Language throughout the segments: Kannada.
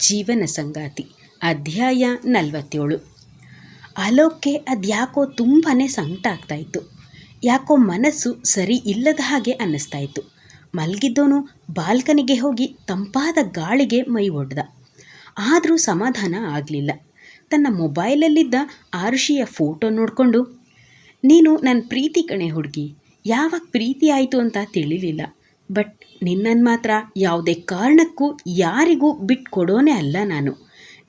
ಜೀವನ ಸಂಗಾತಿ, ಅಧ್ಯಾಯ ನಲವತ್ತೇಳು. ಅಲೋಕ್ಗೆ ಅದ್ಯಾಕೋ ತುಂಬಾ ಸಂಕಟ ಆಗ್ತಾಯಿತ್ತು. ಯಾಕೋ ಮನಸ್ಸು ಸರಿ ಇಲ್ಲದ ಹಾಗೆ ಅನ್ನಿಸ್ತಾ ಇತ್ತು ಮಲಗಿದ್ದೋನು ಬಾಲ್ಕನಿಗೆ ಹೋಗಿ ತಂಪಾದ ಗಾಳಿಗೆ ಮೈ ಒಡ್ದ. ಆದರೂ ಸಮಾಧಾನ ಆಗಲಿಲ್ಲ. ತನ್ನ ಮೊಬೈಲಲ್ಲಿದ್ದ ಆರುಷಿಯ ಫೋಟೋ ನೋಡಿಕೊಂಡು, ನೀನು ನನ್ನ ಪ್ರೀತಿ ಕಣೆ ಹುಡುಗಿ, ಯಾವಾಗ ಪ್ರೀತಿ ಆಯಿತು ಅಂತ ತಿಳಿಲಿಲ್ಲ. ಬಟ್ ನಿನ್ನನ್ನು ಮಾತ್ರ ಯಾವುದೇ ಕಾರಣಕ್ಕೂ ಯಾರಿಗೂ ಬಿಟ್ಕೊಡೋನೇ ಅಲ್ಲ ನಾನು.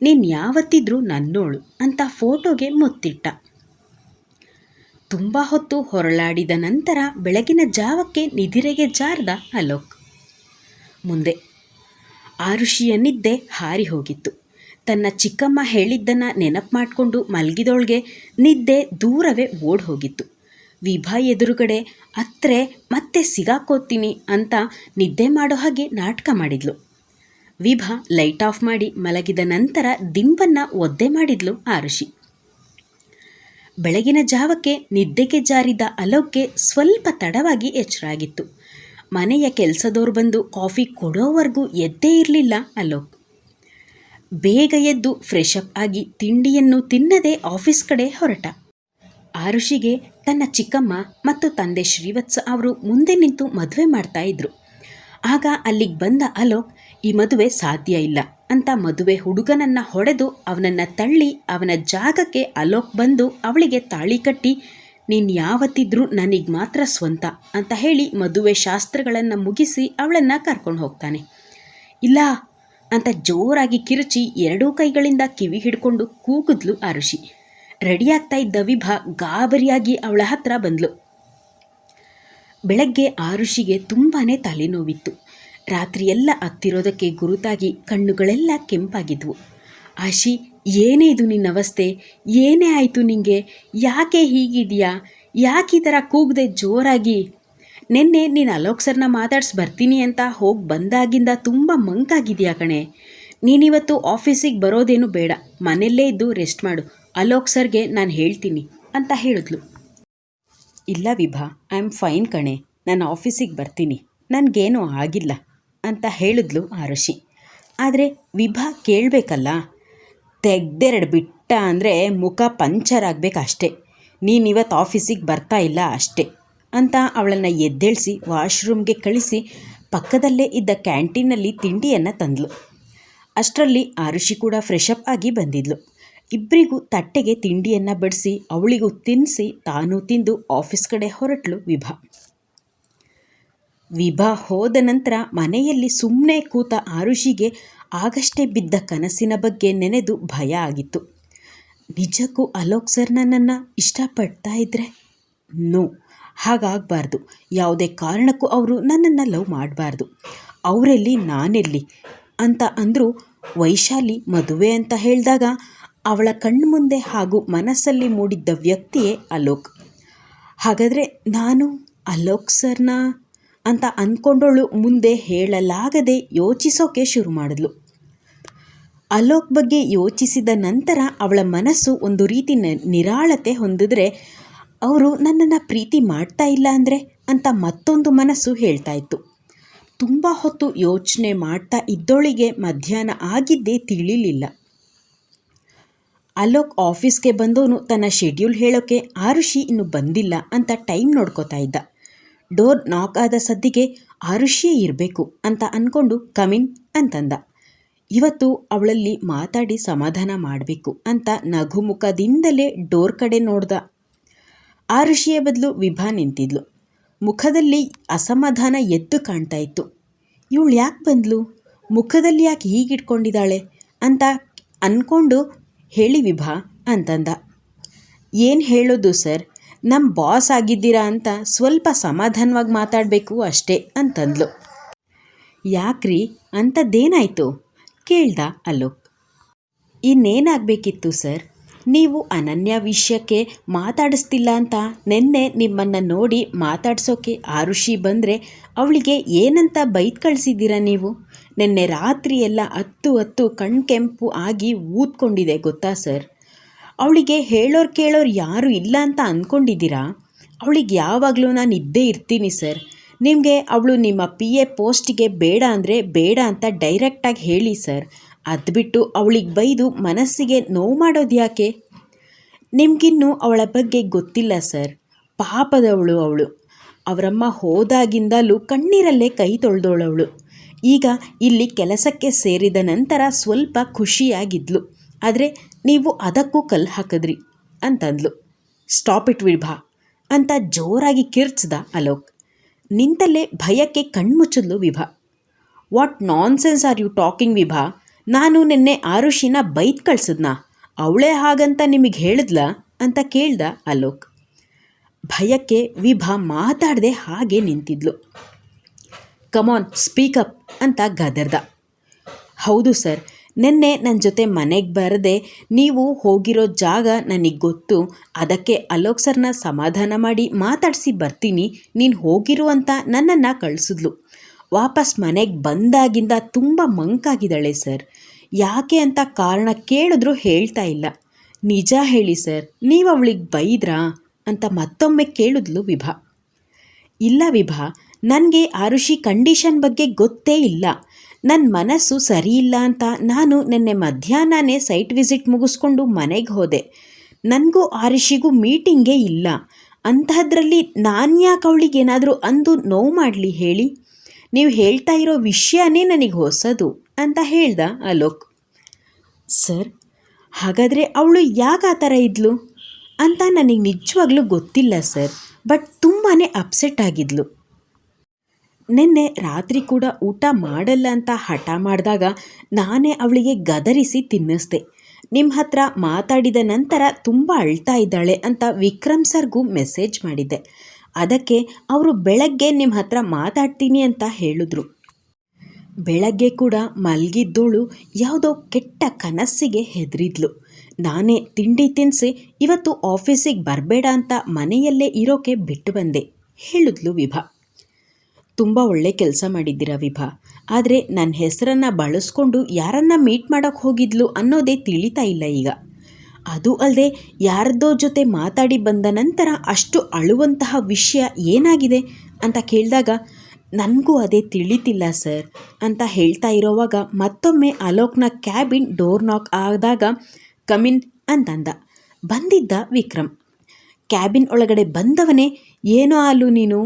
ನೀನು ಯಾವತ್ತಿದ್ರೂ ನನ್ನೋಳು ಅಂತ ಫೋಟೋಗೆ ಮುತ್ತಿಟ್ಟ. ತುಂಬ ಹೊತ್ತು ಹೊರಳಾಡಿದ ನಂತರ ಬೆಳಗಿನ ಜಾವಕ್ಕೆ ನಿದಿರೆಗೆ ಜಾರ್ದ ಅಲೋಕ್. ಮುಂದೆ ಆರುಷಿಯ ನಿದ್ದೆ ಹಾರಿ ಹೋಗಿತ್ತು. ತನ್ನ ಚಿಕ್ಕಮ್ಮ ಹೇಳಿದ್ದನ್ನು ನೆನಪು ಮಾಡಿಕೊಂಡು ಮಲಗಿದೊಳಗೆ ನಿದ್ದೆ ದೂರವೇ ಓಡ್ ಹೋಗಿತ್ತು ವಿಭಾ ಎದುರುಗಡೆ, ಅತ್ರೆ, ಮತ್ತೆ ಸಿಗಾಕೋತೀನಿ ಅಂತ ನಿದ್ದೆ ಮಾಡೋ ಹಾಗೆ ನಾಟಕ ಮಾಡಿದ್ಲು. ವಿಭಾ ಲೈಟ್ ಆಫ್ ಮಾಡಿ ಮಲಗಿದ ನಂತರ ದಿಂಬನ್ನು ಒದ್ದೆ ಮಾಡಿದ್ಲು ಆರುಷಿ ಬೆಳಗಿನ ಜಾವಕ್ಕೆ ನಿದ್ದೆಗೆ ಜಾರಿದ ಅಲೋಕ್ಗೆ ಸ್ವಲ್ಪ ತಡವಾಗಿ ಎಚ್ಚರಾಗಿತ್ತು. ಮನೆಯ ಕೆಲಸದವ್ರು ಬಂದು ಕಾಫಿ ಕೊಡೋವರೆಗೂ ಎದ್ದೇ ಇರಲಿಲ್ಲ ಅಲೋಕ್. ಬೇಗ ಎದ್ದು ಫ್ರೆಶ್ ಅಪ್ ಆಗಿ ತಿಂಡಿಯನ್ನು ತಿನ್ನದೆ ಆಫೀಸ್ ಕಡೆ ಹೊರಟ. ಆರುಷಿಗೆ ತನ್ನ ಚಿಕ್ಕಮ್ಮ ಮತ್ತು ತಂದೆ ಶ್ರೀವತ್ಸ ಅವರು ಮುಂದೆ ನಿಂತು ಮದುವೆ ಮಾಡ್ತಾ ಇದ್ರು. ಆಗ ಅಲ್ಲಿಗೆ ಬಂದ ಅಲೋಕ್, ಈ ಮದುವೆ ಸಾಧ್ಯ ಇಲ್ಲ ಅಂತ ಮದುವೆ ಹುಡುಗನನ್ನ ಹೊಡೆದು ಅವನನ್ನ ತಳ್ಳಿ ಅವನ ಜಾಗಕ್ಕೆ ಅಲೋಕ್ ಬಂದು ಅವಳಿಗೆ ತಾಳಿ ಕಟ್ಟಿ, ನೀನು ಯಾವತ್ತಿದ್ರೂ ನನಗೆ ಮಾತ್ರ ಸ್ವಂತ ಅಂತ ಹೇಳಿ ಮದುವೆ ಶಾಸ್ತ್ರಗಳನ್ನು ಮುಗಿಸಿ ಅವಳನ್ನು ಕರ್ಕೊಂಡು ಹೋಗ್ತಾನೆ. ಇಲ್ಲ ಅಂತ ಜೋರಾಗಿ ಕಿರುಚಿ ಎರಡೂ ಕೈಗಳಿಂದ ಕಿವಿ ಹಿಡ್ಕೊಂಡು ಕೂಗಿದ್ಲು ಆರುಷಿ. ರೆಡಿಯಾಗ್ತಾ ಇದ್ದ ವಿಭಾ ಗಾಬರಿಯಾಗಿ ಅವಳ ಹತ್ರ ಬಂದ್ಲು. ಬೆಳಗ್ಗೆ ಆರುಷಿಗೆ ತುಂಬಾ ತಲೆನೋವಿತ್ತು. ರಾತ್ರಿಯೆಲ್ಲ ಹತ್ತಿರೋದಕ್ಕೆ ಗುರುತಾಗಿ ಕಣ್ಣುಗಳೆಲ್ಲ ಕೆಂಪಾಗಿದ್ವು. ಆಶಿ, ಏನೇ ಇದು ನಿನ್ನ ಅವಸ್ಥೆ? ಏನೇ ಆಯಿತು ನಿಂಗೆ? ಯಾಕೆ ಹೀಗಿದೆಯಾ? ಯಾಕೆ ಈ ಥರ ಕೂಗದೆ ಜೋರಾಗಿ? ನಿನ್ನೆ ನೀನು ಅಲೋಕ್ ಸರ್ನ ಮಾತಾಡ್ಸಿ ಬರ್ತೀನಿ ಅಂತ ಹೋಗಿ ಬಂದಾಗಿಂದ ತುಂಬ ಮಂಕಾಗಿದೆಯಾ ಕಣೆ? ನೀನಿವತ್ತು ಆಫೀಸಿಗೆ ಬರೋದೇನು ಬೇಡ. ಮನೆಯಲ್ಲೇ ಇದ್ದು ರೆಸ್ಟ್ ಮಾಡು. ಅಲೋಕ್ ಸರ್ಗೆ ನಾನು ಹೇಳ್ತೀನಿ ಅಂತ ಹೇಳಿದ್ಲು. ಇಲ್ಲ ವಿಭಾ ಐ ಆಮ್ ಫೈನ್ ಕಣೆ. ನಾನು ಆಫೀಸಿಗೆ ಬರ್ತೀನಿ. ನನಗೇನು ಆಗಿಲ್ಲ ಅಂತ ಹೇಳಿದ್ಲು ಆರುಷಿ ಆದರೆ ವಿಭಾ ಕೇಳಬೇಕಲ್ಲ? ತೆಗ್ದೆರಡು ಬಿಟ್ಟ ಅಂದರೆ ಮುಖ ಪಂಚರ್ ಆಗಬೇಕು ಅಷ್ಟೇ ನೀನಿವತ್ತು ಆಫೀಸಿಗೆ ಬರ್ತಾ ಇಲ್ಲ ಅಷ್ಟೇ ಅಂತ ಅವಳನ್ನು ಎದ್ದೇಳಿಸಿ ವಾಶ್ರೂಮ್ಗೆ ಕಳಿಸಿ ಪಕ್ಕದಲ್ಲೇ ಇದ್ದ ಕ್ಯಾಂಟೀನಲ್ಲಿ ತಿಂಡಿಯನ್ನು ತಂದ್ಲು. ಅಷ್ಟರಲ್ಲಿ ಆರುಷಿ ಕೂಡ ಫ್ರೆಶ್ ಆಗಿ ಬಂದಿದ್ಲು. ಇಬ್ಬರಿಗೂ ತಟ್ಟೆಗೆ ತಿಂಡಿಯನ್ನು ಬಡಿಸಿ, ಅವಳಿಗೂ ತಿನ್ನಿಸಿ ತಾನೂ ತಿಂದು ಆಫೀಸ್ ಕಡೆ ಹೊರಟ್ಲು ವಿಭಾ. ವಿಭಾ ಹೋದ ನಂತರ ಮನೆಯಲ್ಲಿ ಸುಮ್ಮನೆ ಕೂತ ಆರುಷಿಗೆ ಆಗಷ್ಟೇ ಬಿದ್ದ ಕನಸಿನ ಬಗ್ಗೆ ನೆನೆದು ಭಯ ಆಗಿತ್ತು. ನಿಜಕ್ಕೂ ಅಲೋಕ್ ಸರ್ ನನ್ನನ್ನು ಇಷ್ಟಪಡ್ತಾ ಇದ್ರೆ? ನೋ, ಹಾಗಾಗಬಾರ್ದು. ಯಾವುದೇ ಕಾರಣಕ್ಕೂ ಅವರು ನನ್ನನ್ನು ಲವ್ ಮಾಡಬಾರ್ದು. ಅವರೆಲ್ಲಿ ನಾನೆಲ್ಲಿ? ಅಂತ ಅಂದರೂ ವೈಶಾಲಿ ಮದುವೆ ಅಂತ ಹೇಳಿದಾಗ ಅವಳ ಕಣ್ಮುಂದೆ ಹಾಗೂ ಮನಸ್ಸಲ್ಲಿ ಮೂಡಿದ್ದ ವ್ಯಕ್ತಿಯೇ ಅಲೋಕ್. ಹಾಗಾದರೆ ನಾನು ಅಲೋಕ್ ಸರ್ನ ಅಂತ ಅಂದ್ಕೊಂಡವಳು ಮುಂದೆ ಹೇಳಲಾಗದೆ ಯೋಚಿಸೋಕೆ ಶುರು ಮಾಡಿದ್ಲು. ಅಲೋಕ್ ಬಗ್ಗೆ ಯೋಚಿಸಿದ ನಂತರ ಅವಳ ಮನಸ್ಸು ಒಂದು ರೀತಿ ನಿರಾಳತೆ ಹೊಂದಿದ್ರೆ ಅವರು ನನ್ನನ್ನು ಪ್ರೀತಿ ಮಾಡ್ತಾ ಇಲ್ಲ ಅಂದರೆ ಅಂತ ಮತ್ತೊಂದು ಮನಸ್ಸು ಹೇಳ್ತಾ ಇತ್ತು. ತುಂಬ ಹೊತ್ತು ಯೋಚನೆ ಮಾಡ್ತಾ ಇದ್ದೋಳಿಗೆ ಮಧ್ಯಾಹ್ನ ಆಗಿದ್ದೇ ತಿಳಿಲಿಲ್ಲ. ಅಲೋಕ್ ಆಫೀಸ್ಗೆ ಬಂದವನು ತನ್ನ ಶೆಡ್ಯೂಲ್ ಹೇಳೋಕ್ಕೆ ಆರುಷಿ ಇನ್ನು ಬಂದಿಲ್ಲ ಅಂತ ಟೈಮ್ ನೋಡ್ಕೋತಾ ಇದ್ದ. ಡೋರ್ ನಾಕ್ ಆದ ಸದ್ದಿಗೆ ಆರುಷಿಯೇ ಇರಬೇಕು ಅಂತ ಅಂದ್ಕೊಂಡು ಕಮಿನ್ ಅಂತಂದ. ಇವತ್ತು ಅವಳಲ್ಲಿ ಮಾತಾಡಿ ಸಮಾಧಾನ ಮಾಡಬೇಕು ಅಂತ ನಗುಮುಖದಿಂದಲೇ ಡೋರ್ ಕಡೆ ನೋಡ್ದ. ಆರುಷಿಯ ಬದಲು ವಿಭಾ ನಿಂತಿದ್ಲು. ಮುಖದಲ್ಲಿ ಅಸಮಾಧಾನ ಎದ್ದು ಕಾಣ್ತಾ ಇತ್ತು. ಇವಳು ಯಾಕೆ ಬಂದ್ಲು? ಮುಖದಲ್ಲಿ ಯಾಕೆ ಹೀಗಿಟ್ಕೊಂಡಿದ್ದಾಳೆ? ಅಂತ ಅಂದ್ಕೊಂಡು ಹೇಳಿ ವಿಭಾ ಅಂತಂದ. ಏನು ಹೇಳೋದು ಸರ್? ನಮ್ಮ ಬಾಸ್ ಆಗಿದ್ದೀರಾ ಅಂತ ಸ್ವಲ್ಪ ಸಮಾಧಾನವಾಗಿ ಮಾತಾಡಬೇಕು ಅಷ್ಟೇ ಅಂತಂದ್ಲು. ಯಾಕ್ರಿ? ಅಂಥದ್ದೇನಾಯಿತು ಕೇಳ್ದ ಅಲೋಕ್. ಇನ್ನೇನಾಗಬೇಕಿತ್ತು ಸರ್? ನೀವು ಅನನ್ಯ ವಿಷಯಕ್ಕೆ ಮಾತಾಡಿಸ್ತಿಲ್ಲ ಅಂತ ನಿನ್ನೆ ನಿಮ್ಮನ್ನು ನೋಡಿ ಮಾತಾಡ್ಸೋಕ್ಕೆ ಆರುಷಿ ಬಂದರೆ ಅವಳಿಗೆ ಏನಂತ ಬೈತ್ ಕಳಿಸಿದ್ದೀರಾ ನೀವು? ನಿನ್ನೆ ರಾತ್ರಿ ಎಲ್ಲ ಹತ್ತು ಹತ್ತು ಕಣ್ಕೆಂಪು ಆಗಿ ಊದ್ಕೊಂಡಿದೆ, ಗೊತ್ತಾ ಸರ್? ಅವಳಿಗೆ ಹೇಳೋರು ಕೇಳೋರು ಯಾರೂ ಇಲ್ಲ ಅಂತ ಅಂದ್ಕೊಂಡಿದ್ದೀರಾ ಅವಳಿಗೆ ಯಾವಾಗಲೂ ನಾನು ಇದ್ದೇ ಇರ್ತೀನಿ ಸರ್. ನಿಮಗೆ ಅವಳು ನಿಮ್ಮ ಪಿ ಎ ಪೋಸ್ಟಿಗೆ ಬೇಡ ಅಂದರೆ ಬೇಡ ಅಂತ ಡೈರೆಕ್ಟಾಗಿ ಹೇಳಿ ಸರ್. ಅದು ಬಿಟ್ಟು ಅವಳಿಗೆ ಬೈದು ಮನಸ್ಸಿಗೆ ನೋವು ಮಾಡೋದು ಯಾಕೆ ನಿಮಗಿನ್ನೂ ಅವಳ ಬಗ್ಗೆ ಗೊತ್ತಿಲ್ಲ ಸರ್. ಪಾಪದವಳು ಅವಳು. ಅವರಮ್ಮ ಹೋದಾಗಿಂದಲೂ ಕಣ್ಣೀರಲ್ಲೇ ಕೈ ತೊಳೆದೋಳವಳು. ಈಗ ಇಲ್ಲಿ ಕೆಲಸಕ್ಕೆ ಸೇರಿದ ನಂತರ ಸ್ವಲ್ಪ ಖುಷಿಯಾಗಿದ್ಲು. ಆದರೆ ನೀವು ಅದಕ್ಕೂ ಕಲ್ಲು ಹಾಕಿದ್ರಿ ಅಂತಂದ್ಲು. ಸ್ಟಾಪ್ ಇಟ್ ವಿಭಾ ಅಂತ ಜೋರಾಗಿ ಕಿರ್ಚ್ದ ಅಲೋಕ್. ನಿಂತಲ್ಲೇ ಭಯಕ್ಕೆ ಕಣ್ಮುಚ್ಚಿದ್ಲು Vibha. What nonsense are you talking Vibha? ನಾನು ನಿನ್ನೆ ಆರುಷಿನ ಬೈತ್ ಕಳ್ಸಿದ್ನಾ? ಅವಳೇ ಹಾಗಂತ ನಿಮಗೆ ಹೇಳಿದ್ಲ? ಅಂತ ಕೇಳ್ದ ಅಲೋಕ್. ಭಯಕ್ಕೆ ವಿಭಾ ಮಾತಾಡದೆ ಹಾಗೆ ನಿಂತಿದ್ಲು. ಕಮಾನ್ ಸ್ಪೀಕಪ್ ಅಂತ ಗದರ್ದ. ಹೌದು ಸರ್, ನಿನ್ನೆ ನನ್ನ ಜೊತೆ ಮನೆಗೆ ಬರದೆ ನೀವು ಹೋಗಿರೋ ಜಾಗ ನನಗೆ ಗೊತ್ತು. ಅದಕ್ಕೆ ಅಲೋಕ್ ಸರ್ನ ಸಮಾಧಾನ ಮಾಡಿ ಮಾತಾಡಿಸಿ ಬರ್ತೀನಿ. ನೀನು ಹೋಗಿರು ಅಂತ ನನ್ನನ್ನು ಕಳಿಸಿದ್ಲು. ವಾಪಸ್ ಮನೆಗೆ ಬಂದಾಗಿಂದ ತುಂಬ ಮಂಕಾಗಿದ್ದಾಳೆ ಸರ್. ಯಾಕೆ ಅಂತ ಕಾರಣ ಕೇಳಿದ್ರು ಹೇಳ್ತಾ ಇಲ್ಲ. ನಿಜ ಹೇಳಿ ಸರ್, ನೀವು ಅವಳಿಗೆ ಬೈದ್ರಾ? ಅಂತ ಮತ್ತೊಮ್ಮೆ ಕೇಳಿದ್ಲು ವಿಭಾ. ಇಲ್ಲ ವಿಭಾ, ನನಗೆ ಆರುಷಿ ಕಂಡೀಷನ್ ಬಗ್ಗೆ ಗೊತ್ತೇ ಇಲ್ಲ. ನನ್ನ ಮನಸ್ಸು ಸರಿಯಿಲ್ಲ ಅಂತ ನಾನು ನಿನ್ನೆ ಮಧ್ಯಾಹ್ನನೇ ಸೈಟ್ ವಿಸಿಟ್ ಮುಗಿಸ್ಕೊಂಡು ಮನೆಗೆ ಹೋದೆ. ನನಗೂ ಆರುಷಿಗೂ ಮೀಟಿಂಗೇ ಇಲ್ಲ. ಅಂತಹದ್ರಲ್ಲಿ ನಾನು ಯಾಕೆ ಅವಳಿಗೆ ಏನಾದರೂ ಅಂದು ನೋವು ಮಾಡಲಿ ಹೇಳಿ. ನೀವು ಹೇಳ್ತಾ ಇರೋ ವಿಷಯನೇ ನನಗೆ ಹೊಸದು. ಅಂತ ಹೇಳ್ದ ಅಲೋಕ್. ಸರ್, ಹಾಗಾದರೆ ಅವಳು ಯಾಕೆ ಆ ಥರ ಇದ್ಲು? ಅಂತ ನನಗೆ ನಿಜವಾಗ್ಲೂ ಗೊತ್ತಿಲ್ಲ ಸರ್, ಬಟ್ ತುಂಬಾ ಅಪ್ಸೆಟ್ ಆಗಿದ್ಲು. ನಿನ್ನೆ ರಾತ್ರಿ ಕೂಡ ಊಟ ಮಾಡಲ್ಲ ಅಂತ ಹಠ ಮಾಡಿದಾಗ ನಾನೇ ಅವಳಿಗೆ ಗದರಿಸಿ ತಿನ್ನಿಸ್ದೆ. ನಿಮ್ಮ ಹತ್ರ ಮಾತಾಡಿದ ನಂತರ ತುಂಬ ಅಳ್ತಾ ಇದ್ದಾಳೆ ಅಂತ ವಿಕ್ರಮ್ ಸರ್ಗೂ ಮೆಸೇಜ್ ಮಾಡಿದ್ದೆ. ಅದಕ್ಕೆ ಅವರು ಬೆಳಗ್ಗೆ ನಿಮ್ಮ ಹತ್ರ ಮಾತಾಡ್ತೀನಿ ಅಂತ ಹೇಳಿದ್ರು. ಬೆಳಗ್ಗೆ ಕೂಡ ಮಲಗಿದ್ದೋಳು ಯಾವುದೋ ಕೆಟ್ಟ ಕನಸ್ಸಿಗೆ ಹೆದರಿದ್ಲು. ನಾನೇ ತಿಂಡಿ ತಿನ್ನಿಸಿ ಇವತ್ತು ಆಫೀಸಿಗೆ ಬರಬೇಡ ಅಂತ ಮನೆಯಲ್ಲೇ ಇರೋಕೆ ಬಿಟ್ಟು ಬಂದೆ, ಹೇಳಿದ್ಲು ವಿಭಾ. ತುಂಬ ಒಳ್ಳೆ ಕೆಲಸ ಮಾಡಿದ್ದೀರಾ ವಿಭಾ. ಆದರೆ ನನ್ನ ಹೆಸರನ್ನು ಬಳಸ್ಕೊಂಡು ಯಾರನ್ನ ಮೀಟ್ ಮಾಡೋಕ್ಕೆ ಹೋಗಿದ್ಲು ಅನ್ನೋದೇ ತಿಳಿತಾ ಇಲ್ಲ ಈಗ. ಅದು ಅಲ್ಲದೆ ಯಾರದೋ ಜೊತೆ ಮಾತಾಡಿ ಬಂದ ನಂತರ ಅಷ್ಟು ಅಳುವಂತಹ ವಿಷಯ ಏನಾಗಿದೆ ಅಂತ ಕೇಳಿದಾಗ ನನಗೂ ಅದೇ ತಿಳಿತಿಲ್ಲ, ಸರ್, ಅಂತ ಹೇಳ್ತಾ ಇರೋವಾಗ ಮತ್ತೊಮ್ಮೆ ಅಲೋಕ್ನ ಕ್ಯಾಬಿನ್ ಡೋರ್ ನಾಕ್ ಆದಾಗ ಕಮಿನ್ ಅಂತಂದ. ಬಂದಿದ್ದ ವಿಕ್ರಮ್. ಕ್ಯಾಬಿನ್ ಒಳಗಡೆ ಬಂದವನೇ, ಏನೋ ಆಲು ನೀನು?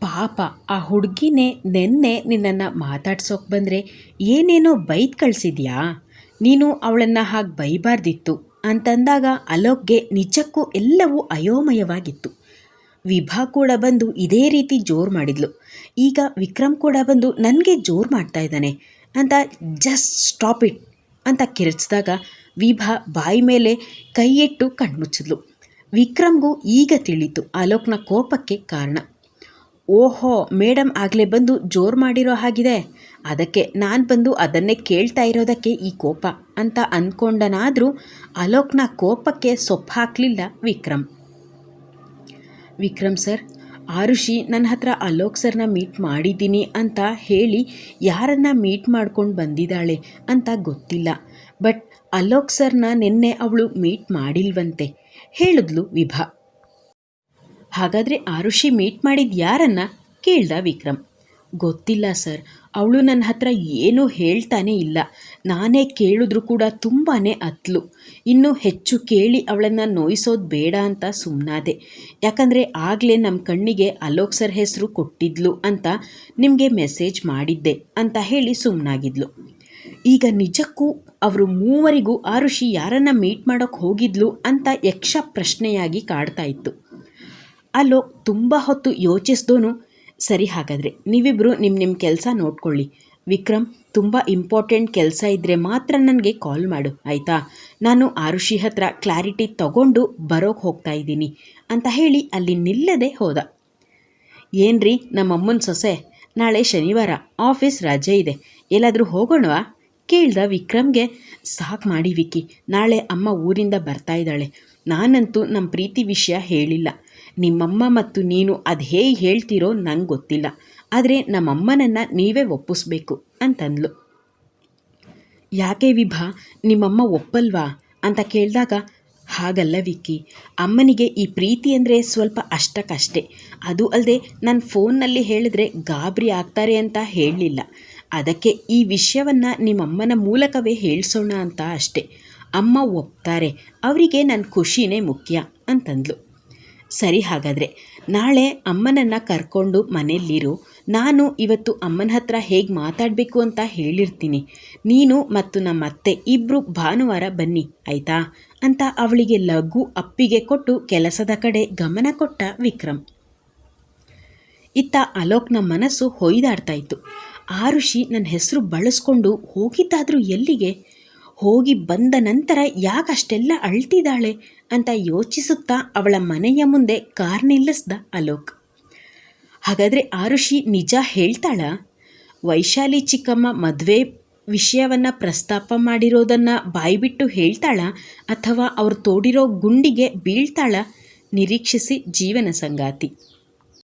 ಪಾಪ, ಆ ಹುಡುಗಿನೇ ನೆನ್ನೆ ನಿನ್ನನ್ನು ಮಾತಾಡ್ಸೋಕೆ ಬಂದರೆ ಏನೇನೋ ಬೈದ್ ಕಳಿಸಿದ್ಯಾ? ನೀನು ಅವಳನ್ನು ಹಾಗೆ ಬೈಬಾರ್ದಿತ್ತು, ಅಂತಂದಾಗ ಅಲೋಕ್ಗೆ ನಿಜಕ್ಕೂ ಎಲ್ಲವೂ ಅಯೋಮಯವಾಗಿತ್ತು. ವಿಭಾ ಕೂಡ ಬಂದು ಇದೇ ರೀತಿ ಜೋರು ಮಾಡಿದ್ಲು. ಈಗ ವಿಕ್ರಮ್ ಕೂಡ ಬಂದು ನನಗೆ ಜೋರು ಮಾಡ್ತಾ ಇದ್ದಾನೆ ಅಂತ ಜಸ್ಟ್ ಸ್ಟಾಪ್ ಇಟ್ ಅಂತ ಕಿರಿಚಿದಾಗ ವಿಭಾ ಬಾಯಿ ಮೇಲೆ ಕೈಯಿಟ್ಟು ಕಣ್ಮುಚ್ಚಿದ್ಲು. ವಿಕ್ರಮ್ಗೂ ಈಗ ತಿಳಿತು ಅಲೋಕ್ನ ಕೋಪಕ್ಕೆ ಕಾರಣ. ಓಹೋ ಮೇಡಮ್ ಆಗಲೇ ಬಂದು ಜೋರು ಮಾಡಿರೋ ಹಾಗಿದೆ. ಅದಕ್ಕೆ ನಾನು ಬಂದು ಅದನ್ನೇ ಕೇಳ್ತಾ ಇರೋದಕ್ಕೆ ಈ ಕೋಪ ಅಂತ ಅಂದ್ಕೊಂಡನಾದರೂ ಅಲೋಕ್ನ ಕೋಪಕ್ಕೆ ಸೊಪ್ಪು ಹಾಕಲಿಲ್ಲ ವಿಕ್ರಮ್. ವಿಕ್ರಮ್ ಸರ್, ಆರುಷಿ ನನ್ನ ಹತ್ರ ಅಲೋಕ್ ಸರ್ನ ಮೀಟ್ ಮಾಡಿದ್ದೀನಿ ಅಂತ ಹೇಳಿ ಯಾರನ್ನ ಮೀಟ್ ಮಾಡ್ಕೊಂಡು ಬಂದಿದ್ದಾಳೆ ಅಂತ ಗೊತ್ತಿಲ್ಲ. ಬಟ್ ಅಲೋಕ್ ಸರ್ನ ನಿನ್ನೆ ಅವಳು ಮೀಟ್ ಮಾಡಿಲ್ವಂತೆ, ಹೇಳಿದ್ಲು ವಿಭಾ. ಹಾಗಾದರೆ ಆರುಷಿ ಮೀಟ್ ಮಾಡಿದ ಯಾರನ್ನ ಕೇಳ್ದ ವಿಕ್ರಮ್? ಗೊತ್ತಿಲ್ಲ ಸರ್. ಅವಳು ನನ್ನ ಹತ್ರ ಏನೂ ಹೇಳ್ತಾನೇ ಇಲ್ಲ. ನಾನೇ ಕೇಳಿದ್ರು ಕೂಡ ತುಂಬಾ ಅತ್ಲು. ಇನ್ನೂ ಹೆಚ್ಚು ಕೇಳಿ ಅವಳನ್ನು ನೋಯಿಸೋದು ಬೇಡ ಅಂತ ಸುಮ್ಮನಾದೆ ಯಾಕಂದರೆ ಆಗಲೇ ನಮ್ಮ ಕಣ್ಣಿಗೆ ಅಲೋಕ್ ಸರ್ ಹೆಸರು ಕೊಟ್ಟಿದ್ಲು ಅಂತ ನಿಮಗೆ ಮೆಸೇಜ್ ಮಾಡಿದ್ದೆ ಅಂತ ಹೇಳಿ ಸುಮ್ಮನಾಗಿದ್ಲು ಈಗ ನಿಜಕ್ಕೂ ಅವರು ಮೂವರಿಗೂ ಆ ಋಷಿ ಯಾರನ್ನು ಮೀಟ್ ಮಾಡೋಕ್ಕೆ ಹೋಗಿದ್ಲು ಅಂತ ಯಕ್ಷ ಪ್ರಶ್ನೆಯಾಗಿ ಕಾಡ್ತಾ ಇತ್ತು. ಅಲ್ಲೋ ತುಂಬ ಹೊತ್ತು ಯೋಚಿಸ್ದೋನು ಸರಿ ಹಾಗಾದರೆ ನೀವಿಬ್ಬರು ನಿಮ್ಮ ನಿಮ್ಮ ಕೆಲಸ ನೋಡ್ಕೊಳ್ಳಿ. ವಿಕ್ರಮ್, ತುಂಬ ಇಂಪಾರ್ಟೆಂಟ್ ಕೆಲಸ ಇದ್ದರೆ ಮಾತ್ರ ನನಗೆ ಕಾಲ್ ಮಾಡು, ಆಯಿತಾ? ನಾನು ಆರುಷಿ ಹತ್ರ ಕ್ಲಾರಿಟಿ ತಗೊಂಡು ಬರೋಕೆ ಹೋಗ್ತಾ ಇದ್ದೀನಿ ಅಂತ ಹೇಳಿ ಅಲ್ಲಿ ನಿಲ್ಲದೆ ಹೋದ. ಏನ್ರಿ ನಮ್ಮಮ್ಮನ ಸೊಸೆ? ನಾಳೆ ಶನಿವಾರ ಆಫೀಸ್ ರಜೆ ಇದೆ. ಎಲ್ಲಾದರೂ ಹೋಗೋಣವಾ? ಕೇಳ್ದ ವಿಕ್ರಮ್ಗೆ, ಸಾಕು ಮಾಡಿ ವಿಕ್ಕಿ, ನಾಳೆ ಅಮ್ಮ ಊರಿಂದ ಬರ್ತಾ ಇದ್ದಾಳೆ. ನಾನಂತೂ ನಮ್ಮ ಪ್ರೀತಿ ವಿಷಯ ಹೇಳಿಲ್ಲ. ನಿಮ್ಮಮ್ಮ ಮತ್ತು ನೀನು ಅದು ಹೇಗೆ ಹೇಳ್ತೀರೋ ನಂಗೆ ಗೊತ್ತಿಲ್ಲ. ಆದರೆ ನಮ್ಮಮ್ಮನನ್ನು ನೀವೇ ಒಪ್ಪಿಸ್ಬೇಕು ಅಂತಂದ್ಲು. ಯಾಕೆ ವಿಭಾ, ನಿಮ್ಮಮ್ಮ ಒಪ್ಪಲ್ವಾ? ಅಂತ ಕೇಳಿದಾಗ, ಹಾಗಲ್ಲ ವಿಕ್ಕಿ. ಅಮ್ಮನಿಗೆ ಈ ಪ್ರೀತಿ ಅಂದರೆ ಸ್ವಲ್ಪ ಅಷ್ಟಕ್ಕಷ್ಟೇ. ಅದು ಅಲ್ಲದೆ ನಾನು ಫೋನ್ನಲ್ಲಿ ಹೇಳಿದ್ರೆ ಗಾಬರಿ ಆಗ್ತಾರೆ ಅಂತ ಹೇಳಲಿಲ್ಲ. ಅದಕ್ಕೆ ಈ ವಿಷಯವನ್ನು ನಿಮ್ಮಮ್ಮನ ಮೂಲಕವೇ ಹೇಳಿಸೋಣ ಅಂತ ಅಷ್ಟೆ. ಅಮ್ಮ ಒಪ್ತಾರೆ. ಅವರಿಗೆ ನನ್ನ ಖುಷಿನೇ ಮುಖ್ಯ ಅಂತಂದ್ಲು. ಸರಿ ಹಾಗಾದರೆ, ನಾಳೆ ಅಮ್ಮನನ್ನು ಕರ್ಕೊಂಡು ಮನೆಯಲ್ಲಿರು. ನಾನು ಇವತ್ತು ಅಮ್ಮನ ಹತ್ರ ಹೇಗೆ ಮಾತಾಡಬೇಕು ಅಂತ ಹೇಳಿರ್ತೀನಿ. ನೀನು ಮತ್ತು ನಮ್ಮ ಅತ್ತೆ ಇಬ್ಬರು ಭಾನುವಾರ ಬನ್ನಿ, ಆಯಿತಾ? ಅಂತ ಅವಳಿಗೆ ಲಘು ಅಪ್ಪಿಗೆ ಕೊಟ್ಟು ಕೆಲಸದ ಕಡೆ ಗಮನ ಕೊಟ್ಟ ವಿಕ್ರಮ್. ಇತ್ತ ಅಲೋಕ್ನ ಮನಸ್ಸು ಹೊಯ್ದಾಡ್ತಾ ಇತ್ತು. ಋಷಿ ನನ್ನ ಹೆಸರು ಬಳಸ್ಕೊಂಡು ಹೋಗಿದ್ದಾದರೂ ಎಲ್ಲಿಗೆ? ಹೋಗಿ ಬಂದ ನಂತರ ಯಾಕಷ್ಟೆಲ್ಲ ಅಳ್ತಿದ್ದಾಳೆ ಅಂತ ಯೋಚಿಸುತ್ತಾ ಅವಳ ಮನೆಯ ಮುಂದೆ ಕಾರ್ ನಿಲ್ಲಿಸ್ದ ಅಲೋಕ್. ಹಾಗಾದರೆ ಆರುಷಿ ನಿಜ ಹೇಳ್ತಾಳ? ವೈಶಾಲಿ ಚಿಕ್ಕಮ್ಮ ಮದುವೆ ವಿಷಯವನ್ನು ಪ್ರಸ್ತಾಪ ಮಾಡಿರೋದನ್ನು ಬಾಯ್ಬಿಟ್ಟು ಹೇಳ್ತಾಳ ಅಥವಾ ಅವ್ರು ತೋಡಿರೋ ಗುಂಡಿಗೆ ಬೀಳ್ತಾಳ? ನಿರೀಕ್ಷಿಸಿ ಜೀವನ ಸಂಗಾತಿ.